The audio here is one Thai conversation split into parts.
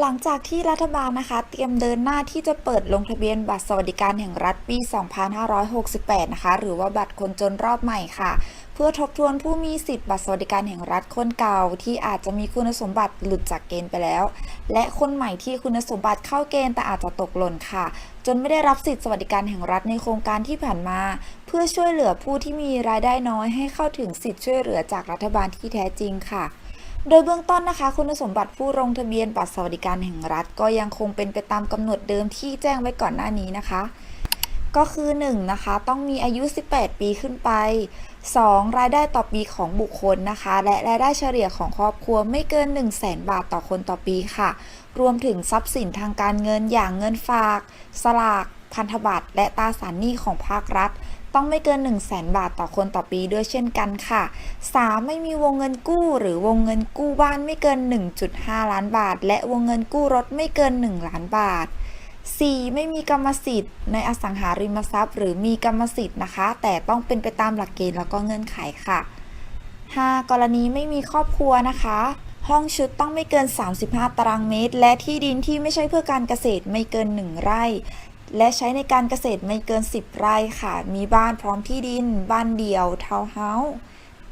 หลังจากที่รัฐบาลนะคะ เตรียมเดินหน้าที่จะเปิดลงทะเบียนบัตรสวัสดิการแห่งรัฐปี 2568 นะคะ หรือว่าบัตรคนจนรอบใหม่ค่ะ เพื่อทบทวนผู้มีสิทธิ์บัตรสวัสดิการแห่งรัฐคนเก่า ที่อาจจะมีคุณสมบัติหลุดจากเกณฑ์ไปแล้ว และคนใหม่ที่คุณสมบัติเข้าเกณฑ์แต่อาจจะตกหล่นค่ะ จนไม่ได้รับสิทธิสวัสดิการแห่งรัฐในโครงการที่ผ่านมา เพื่อช่วยเหลือผู้ที่มีรายได้น้อยให้เข้าถึงสิทธิช่วยเหลือจากรัฐบาลที่แท้จริงค่ะ โดยเบื้องต้นนะคะ คุณสมบัติผู้ลงทะเบียนบัตรสวัสดิการแห่งรัฐ ก็ยังคงเป็นไปตามกำหนดเดิมที่แจ้งไว้ก่อนหน้านี้นะคะ ก็คือ 1. นะคะต้องมีอายุ 18 ปีขึ้นไป 2. รายได้ต่อปีของบุคคลนะคะ และรายได้เฉลี่ยของครอบครัวไม่เกิน 1 0 0 0 0แบาทต่อคนต่อปีค่ะ รวมถึงทรัพย์สินทางการเงินอย่างเงินฝาก สลากพันธบัตรและตราสารหนี้ของภาครัฐ ต้องไม่เกิน 1 0 0 0 0แบาทต่อคนต่อปีด้วยเช่นกันค่ะ 3. ไม่มีวงเงินกู้ หรือวงเงินกู้บ้านไม่เกิน 1.5 ล้านบาท และวงเงินกู้รถไม่เกิน 1 ล้านบาท 4. ไม่มีกรรมสิทธิ์ในอสังหาริมทรัพย์ หรือมีกรรมสิทธิ์นะคะ แต่ต้องเป็นไปตามหลักเกณฑ์แล้วก็เงื่อนไขค่ะ 5. กรณีไม่มีครอบครัวนะคะ ห้องชุดต้องไม่เกิน 35 ตารางเมตร และที่ดินที่ไม่ใช่เพื่อการเกษตรไม่เกิน 1 ไร่ และใช้ในการเกษตรไม่เกิน 10 ไร่ค่ะ มีบ้านพร้อมที่ดิน บ้านเดี่ยว ทาวน์เฮาส์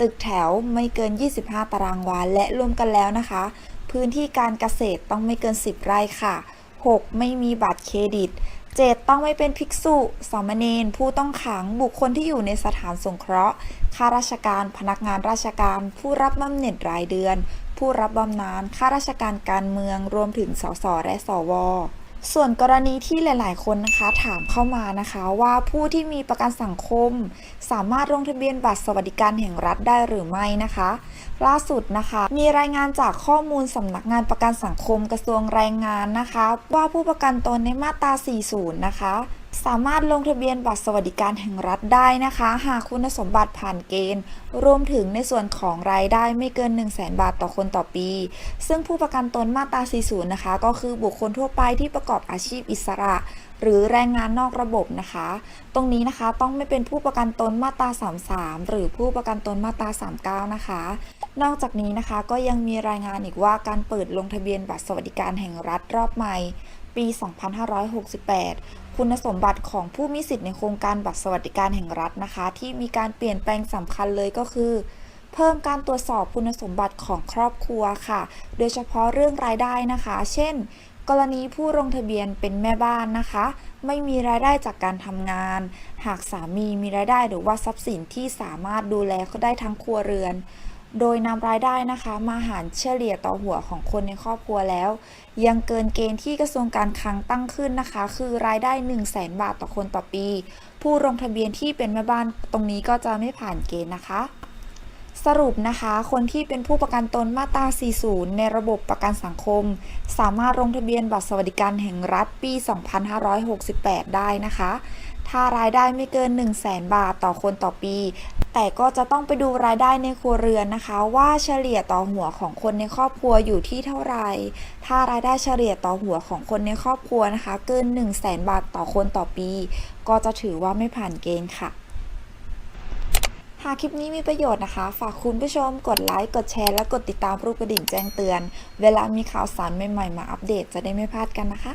ตึกแถวไม่เกิน 25 ตารางวา และรวมกันแล้วนะคะ พื้นที่การเกษตรต้องไม่เกิน 10 ไร่ค่ะ 6. ไม่มีบัตรเครดิต 7. ต้องไม่เป็นภิกษุสามเณรผู้ต้องขัง บุคคลที่อยู่ในสถานสงเคราะห์ ข้าราชการ พนักงานราชการ ผู้รับบำเหน็จรายเดือน ผู้รับบำนาญ ข้าราชการการเมือง รวมถึงสสและสว ส่วนกรณีที่หลาย ๆ คนนะคะถามเข้ามานะคะว่าผู้ที่มีประกันสังคม สามารถลงทะเบียนบัตรสวัสดิการแห่งรัฐได้หรือไม่นะคะ ล่าสุดนะคะ มีรายงานจากข้อมูลสำนักงานประกันสังคมกระทรวงแรงงานนะคะ ว่าผู้ประกันตนในมาตรา 40 นะคะ สามารถลงทะเบียนบัตรสวัสดิการแห่งรัฐได้นะคะ หากคุณสมบัติผ่านเกณฑ์ รวมถึงในส่วนของรายได้ไม่เกิน 1 0 0 0 0แบาทต่อคนต่อปี ซึ่งผู้ประกันตนมาตรา 40 นะคะ ก็คือบุคคลทั่วไปที่ประกอบอาชีพอิสระ หรือแรงงานนอกระบบนะคะ ตรงนี้นะคะต้องไม่เป็นผู้ประกันตนมาตรา 33 หรือผู้ประกันตนมาตรา 39 นะคะ นอกจากนี้นะคะก็ยังมีรายงานอีกว่าการเปิดลงทะเบียนบัตรสวัสดิการแห่งรัฐรอบใหม่ ปี 2568 คุณสมบัติของผู้มีสิทธิ์ในโครงการบัตรสวัสดิการแห่งรัฐนะคะ ที่มีการเปลี่ยนแปลงสำคัญเลยก็คือ เพิ่มการตรวจสอบคุณสมบัติของครอบครัวค่ะ โดยเฉพาะเรื่องรายได้นะคะ เช่น กรณีผู้ลงทะเบียนเป็นแม่บ้านนะคะ ไม่มีรายได้จากการทำงาน หากสามีมีรายได้หรือว่าทรัพย์สินที่สามารถดูแลเขาได้ทั้งครัวเรือน โดยนำรายได้นะคะมาหารเฉลี่ยต่อหัวของคนในครอบครัวแล้ว ยังเกินเกณฑ์ที่กระทรวงการคลังตั้งขึ้นนะคะ คือรายได้ 1 0 0 0 0แบาทต่อคนต่อปี ผู้ลงทะเบียนที่เป็นแม่บ้านตรงนี้ก็จะไม่ผ่านเกณฑ์นะคะ สรุปนะคะ คนที่เป็นผู้ประกันตนมาตรา 40 ในระบบประกันสังคม สามารถลงทะเบียนบัตรสวัสดิการแห่งรัฐปี 2568 ได้นะคะ ถ้ารายได้ไม่เกิน 1 0 0 0 0แบาทต่อคนต่อปี แต่ก็จะต้องไปดูรายได้ในครัวเรือนนะคะ ว่าเฉลี่ยต่อหัวของคนในครอบครัวอยู่ที่เท่าไหร่ ถ้ารายได้เฉลี่ยต่อหัวของคนในครอบครัวนะคะ เกิน 1 0 0 0 0แบาทต่อคนต่อปี ก็จะถือว่าไม่ผ่านเกณฑ์ค่ะ หากคลิปนี้มีประโยชน์นะคะ ฝากคุณผู้ชมกดไลค์ กดแชร์ และกดติดตามรูปกระดิ่งแจ้งเตือน เวลามีข่าวสารใหม่ๆ มาอัปเดตจะได้ไม่พลาดกันนะคะ